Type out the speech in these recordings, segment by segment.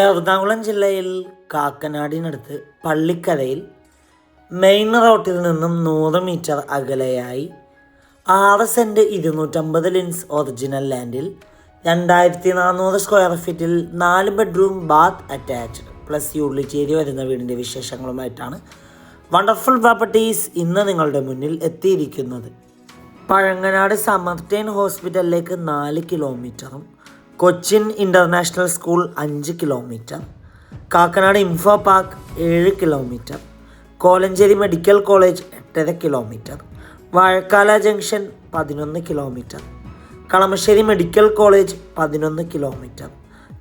എറണാകുളം ജില്ലയിൽ കാക്കനാടിനടുത്ത് പള്ളിക്കരയിൽ മെയിൻ റോട്ടിൽ നിന്നും നൂറ് മീറ്റർ അകലെയായി ആറ് സെന്റ് ഇരുന്നൂറ്റമ്പത് ലിൻസ് ഒറിജിനൽ ലാൻഡിൽ രണ്ടായിരത്തി നാനൂറ് സ്ക്വയർ ഫീറ്റിൽ നാല് bedroom bath attached. Plus utility വരുന്ന വീടിന്റെ വിശേഷങ്ങളുമായിട്ടാണ് വണ്ടർഫുൾ പ്രോപ്പർട്ടീസ് ഇന്ന് നിങ്ങളുടെ മുന്നിൽ എത്തിയിരിക്കുന്നത്. പഴങ്ങനാട് സമർട്ടൈൻ ഹോസ്പിറ്റലിലേക്ക് നാല് കിലോമീറ്ററും കൊച്ചിൻ ഇന്റർനാഷണൽ സ്കൂൾ അഞ്ച് കിലോമീറ്റർ കാക്കനാട് ഇൻഫോ പാർക്ക് ഏഴ് കിലോമീറ്റർ കോലഞ്ചേരി മെഡിക്കൽ കോളേജ് എട്ടര കിലോമീറ്റർ വാഴക്കാല ജംഗ്ഷൻ പതിനൊന്ന് കിലോമീറ്റർ കളമശ്ശേരി മെഡിക്കൽ കോളേജ് പതിനൊന്ന് കിലോമീറ്റർ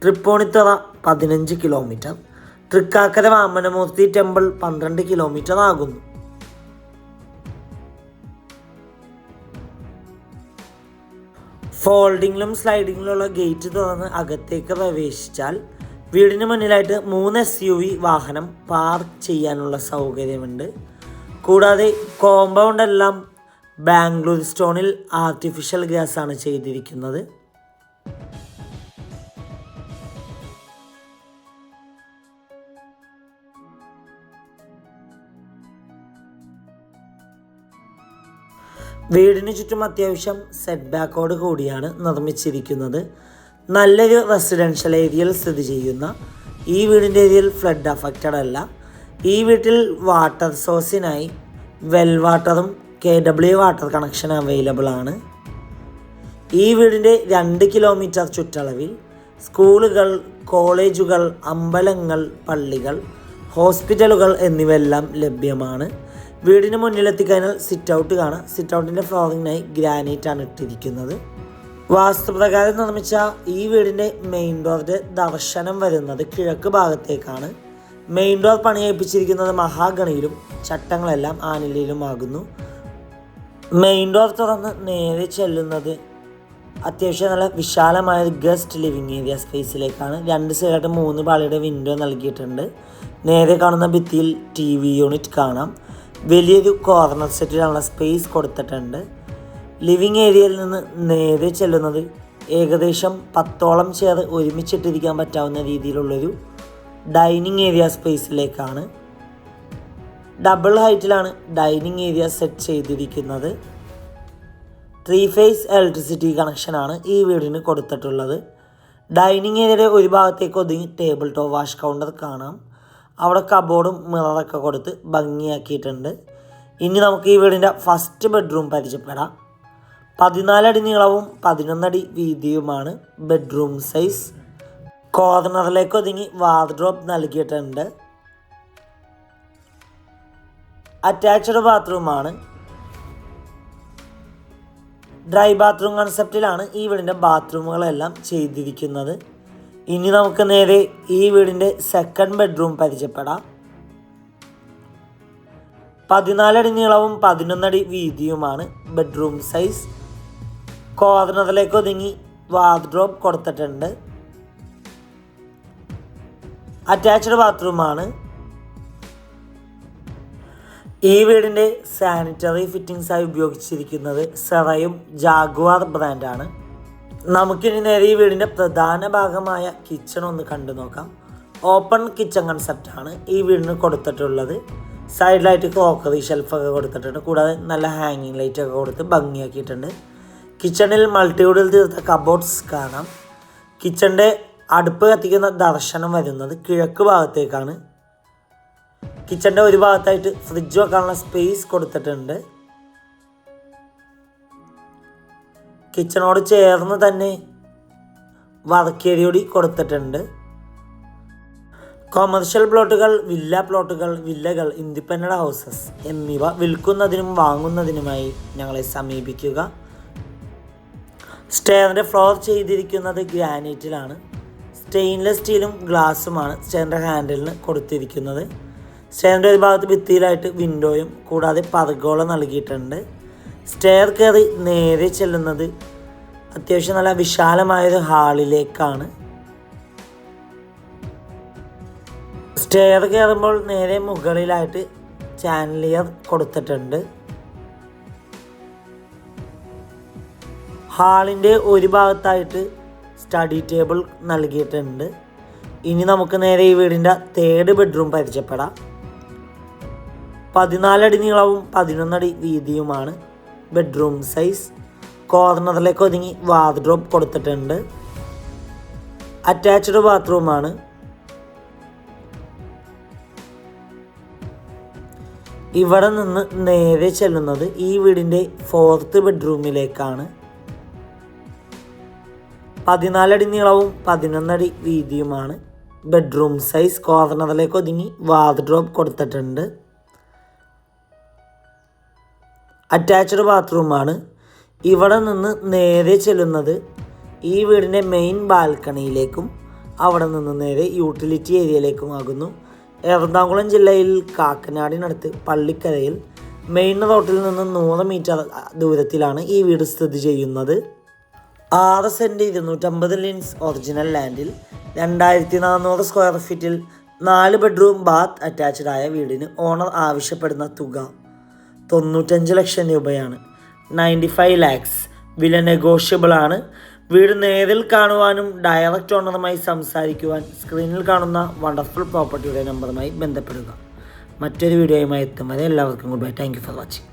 തൃപ്പൂണിത്തറ പതിനഞ്ച് കിലോമീറ്റർ തൃക്കാക്കര വാമനമൂർത്തി ടെമ്പിൾ പന്ത്രണ്ട് കിലോമീറ്റർ ആകുന്നു. ഫോൾഡിങ്ങിലും സ്ലൈഡിങ്ങിലുള്ള ഗേറ്റ് തുറന്ന് അകത്തേക്ക് പ്രവേശിച്ചാൽ വീടിന് മുന്നിലായിട്ട് മൂന്ന് എസ് യു വി വാഹനം പാർക്ക് ചെയ്യാനുള്ള സൗകര്യമുണ്ട്. കൂടാതെ കോമ്പൗണ്ട് എല്ലാം ബാംഗ്ലൂർ സ്റ്റോണിൽ ആർട്ടിഫിഷ്യൽ ഗ്യാസാണ് ചെയ്തിരിക്കുന്നത്. വീടിന് ചുറ്റും അത്യാവശ്യം സെറ്റ് ബാക്കോട് കൂടിയാണ് നിർമ്മിച്ചിരിക്കുന്നത്. നല്ലൊരു റെസിഡൻഷ്യൽ ഏരിയയിൽ സ്ഥിതി ചെയ്യുന്ന ഈ വീടിന്റെ ഏരിയയിൽ ഫ്ലഡ് അഫക്റ്റഡ് അല്ല. ഈ വീട്ടിൽ വാട്ടർ സോഴ്സിനായി വെൽ വാട്ടറും K W water connection available ആണ്. ഈ വീടിന്റെ രണ്ട് കിലോമീറ്റർ ചുറ്റളവിൽ സ്കൂളുകൾ കോളേജുകൾ അമ്പലങ്ങൾ പള്ളികൾ ഹോസ്പിറ്റലുകൾ എന്നിവയെല്ലാം ലഭ്യമാണ്. വീടിന് മുന്നിലെത്തിക്കഴിഞ്ഞാൽ സിറ്റ് ഔട്ട് കാണാം. സിറ്റ് ഔട്ടിന്റെ ഫ്ലോറിങ്ങിനായി ഗ്രാനൈറ്റ് ആണ് ഇട്ടിരിക്കുന്നത്. വാസ്തുപ്രകാരം നിർമ്മിച്ച ഈ വീടിന്റെ മെയിൻ ഡോറിന്റെ ദർശനം വരുന്നത് കിഴക്ക് ഭാഗത്തേക്കാണ്. മെയിൻ ഡോർ പണിയേൽപ്പിച്ചിരിക്കുന്നത് മഹാഗണിയിലും ചട്ടങ്ങളെല്ലാം ആനിലയിലുമാകുന്നു. മെയിൻ ഡോർ തുറന്ന് നേരെ ചെല്ലുന്നത് അത്യാവശ്യം നല്ല വിശാലമായ ഒരു ഗസ്റ്റ് ലിവിങ് ഏരിയ സ്പേസിലേക്കാണ് രണ്ട് സൈഡായിട്ട് മൂന്ന് പാളിയുടെ വിൻഡോ നൽകിയിട്ടുണ്ട്. നേരെ കാണുന്ന ഭിത്തിയിൽ ടി വി യൂണിറ്റ് കാണാം. വലിയൊരു കോർണർ സെറ്റിലുള്ള സ്പേസ് കൊടുത്തിട്ടുണ്ട്. ലിവിങ് ഏരിയയിൽ നിന്ന് നേരെ ചെല്ലുന്നത് ഏകദേശം പത്തോളം ചെയർ ഒരുമിച്ചിട്ടിരിക്കാൻ പറ്റാവുന്ന രീതിയിലുള്ളൊരു ഡൈനിങ് ഏരിയ സ്പേസിലേക്കാണ് ഡബിൾ ഹൈറ്റിലാണ് ഡൈനിങ് ഏരിയ സെറ്റ് ചെയ്തിരിക്കുന്നത്. ത്രീ ഫേസ് ഇലക്ട്രിസിറ്റി കണക്ഷനാണ് ഈ വീടിന് കൊടുത്തിട്ടുള്ളത്. ഡൈനിങ് ഏരിയയുടെ ഒരു ഭാഗത്തേക്ക് ഒതുങ്ങി ടേബിൾ ടോപ്പ് വാഷ് കൗണ്ടർ കാണാം. അവിടെ കബോർഡും മിററൊക്കെ കൊടുത്ത് ഭംഗിയാക്കിയിട്ടുണ്ട്. ഇനി നമുക്ക് ഈ വീടിന്റെ ഫസ്റ്റ് ബെഡ്റൂം പരിചയപ്പെടാം. പതിനാലടി നീളവും പതിനൊന്നടി വീതിയുമാണ് ബെഡ്റൂം സൈസ് കോർണറിലേക്ക് ഒതുങ്ങി വാർഡ്രോബ് നൽകിയിട്ടുണ്ട്. അറ്റാച്ച്ഡ് ബാത്റൂമാണ് ഡ്രൈ ബാത്റൂം കൺസെപ്റ്റിലാണ് ഈ വീടിന്റെ ബാത്റൂമുകളെല്ലാം ചെയ്തിരിക്കുന്നത്. ഇനി നമുക്ക് നേരെ ഈ വീടിന്റെ സെക്കൻഡ് ബെഡ്റൂം പരിചയപ്പെടാം. പതിനാലടി നീളവും പതിനൊന്നടി വീതിയുമാണ് ബെഡ്റൂം സൈസ് കോർണറിലേക്ക് ഒതുങ്ങി വാർഡ്രോബ് കൊടുത്തിട്ടുണ്ട്. അറ്റാച്ച്ഡ് ബാത്റൂമാണ് ഈ വീടിന്റെ സാനിറ്ററി ഫിറ്റിംഗ്സായി ഉപയോഗിച്ചിരിക്കുന്നത് സെറയും ജാഗ്വാർ ബ്രാൻഡാണ് നമുക്കിനി നേരെ ഈ വീടിന്റെ പ്രധാന ഭാഗമായ കിച്ചൺ ഒന്ന് കണ്ടു നോക്കാം. ഓപ്പൺ കിച്ചൺ കൺസെപ്റ്റാണ് ഈ വീടിന് കൊടുത്തിട്ടുള്ളത്. സൈഡിലായിട്ട് ക്രോക്കറി ഷെൽഫൊക്കെ കൊടുത്തിട്ടുണ്ട്. കൂടാതെ നല്ല ഹാങ്ങിങ് ലൈറ്റൊക്കെ കൊടുത്ത് ഭംഗിയാക്കിയിട്ടുണ്ട്. കിച്ചണിൽ മൾട്ടിവുഡിൽ തീർത്ത കബോർഡ്സ് കാണാം. കിച്ചണിന്റെ അടുപ്പ് കത്തിക്കുന്ന ദർശനം വരുന്നത് കിഴക്ക് ഭാഗത്തേക്കാണ്. കിച്ചന്റെ ഒരു ഭാഗത്തായിട്ട് ഫ്രിഡ്ജ് വെക്കാനുള്ള സ്പേസ് കൊടുത്തിട്ടുണ്ട്. കിച്ചണോട് ചേർന്ന് തന്നെ വറക്കേരിയോടി കൊടുത്തിട്ടുണ്ട്. കൊമേഴ്ഷ്യൽ പ്ലോട്ടുകൾ വില്ല പ്ലോട്ടുകൾ വില്ലകൾ ഇൻഡിപെൻഡന്റ് ഹൗസസ് എന്നിവ വിൽക്കുന്നതിനും വാങ്ങുന്നതിനുമായി ഞങ്ങളെ സമീപിക്കുക. സ്റ്റെയറിന്റെ ഫ്ലോർ ചെയ്തിരിക്കുന്നത് ഗ്രാനൈറ്റിലാണ് സ്റ്റെയിൻലെസ് സ്റ്റീലും ഗ്ലാസ്സുമാണ് സ്റ്റെയറിന്റെ ഹാൻഡിലിന് കൊടുത്തിരിക്കുന്നത്. സ്റ്റെയറിന്റെ ഒരു ഭാഗത്ത് ഭിത്തിയിലായിട്ട് വിൻഡോയും കൂടാതെ പതകോളം നൽകിയിട്ടുണ്ട്. സ്റ്റെയർ കയറി നേരെ ചെല്ലുന്നത് അത്യാവശ്യം നല്ല വിശാലമായൊരു ഹാളിലേക്കാണ് സ്റ്റെയർ കയറുമ്പോൾ നേരെ മുകളിലായിട്ട് ചാനലിയർ കൊടുത്തിട്ടുണ്ട്. ഹാളിന്റെ ഒരു ഭാഗത്തായിട്ട് സ്റ്റഡി ടേബിൾ നൽകിയിട്ടുണ്ട്. ഇനി നമുക്ക് നേരെ ഈ വീടിന്റെ തേർഡ് ബെഡ്റൂം പരിചയപ്പെടാം. പതിനാലടി നീളവും പതിനൊന്നടി വീതിയുമാണ്. ബെഡ്റൂം സൈസ് കോർണറിലേക്ക് ഒതുങ്ങി വാർഡ്രോബ് കൊടുത്തിട്ടുണ്ട്. അറ്റാച്ച്ഡ് ബാത്റൂമാണ് ഇവിടെ നിന്ന് നേരെ ചെല്ലുന്നത് ഈ വീടിന്റെ ഫോർത്ത് ബെഡ്റൂമിലേക്കാണ് പതിനാലടി നീളവും പതിനൊന്നടി വീതിയുമാണ്. ബെഡ്റൂം സൈസ് കോർണറിലേക്ക് ഒതുങ്ങി വാർഡ്രോബ് കൊടുത്തിട്ടുണ്ട്. അറ്റാച്ച്ഡ് ബാത്റൂമാണ് ഇവിടെ നിന്ന് നേരെ ചെല്ലുന്നത് ഈ വീടിന്റെ മെയിൻ ബാൽക്കണിയിലേക്കും അവിടെ നിന്ന് നേരെ യൂട്ടിലിറ്റി ഏരിയയിലേക്കും ആകുന്നു. എറണാകുളം ജില്ലയിൽ കാക്കനാടിനടുത്ത് പള്ളിക്കരയിൽ മെയിൻ റോട്ടിൽ നിന്ന് നൂറ് മീറ്റർ ദൂരത്തിലാണ് ഈ വീട് സ്ഥിതി ചെയ്യുന്നത്. ആറ് സെന്റ് ഇരുന്നൂറ്റമ്പത് ലിൻസ് ഒറിജിനൽ ലാൻഡിൽ രണ്ടായിരത്തി നാനൂറ് സ്ക്വയർ ഫീറ്റിൽ നാല് ബെഡ്റൂം ബാത്ത് അറ്റാച്ച്ഡായ വീടിന് ഓണർ ആവശ്യപ്പെടുന്ന തുക. തൊണ്ണൂറ്റഞ്ച് ലക്ഷം രൂപയാണ്. നയന്റി ഫൈവ് ലാക്സ് വില നെഗോഷ്യബിൾ ആണ്. വീട് നേരിൽ കാണുവാനും ഡയറക്റ്റ് ഓണറുമായി സംസാരിക്കുവാൻ സ്ക്രീനിൽ കാണുന്ന വണ്ടർഫുൾ പ്രോപ്പർട്ടിയുടെ നമ്പറുമായി ബന്ധപ്പെടുക. മറ്റൊരു വീഡിയോയുമായി എത്തും. വരെ എല്ലാവർക്കും good bye thank for watching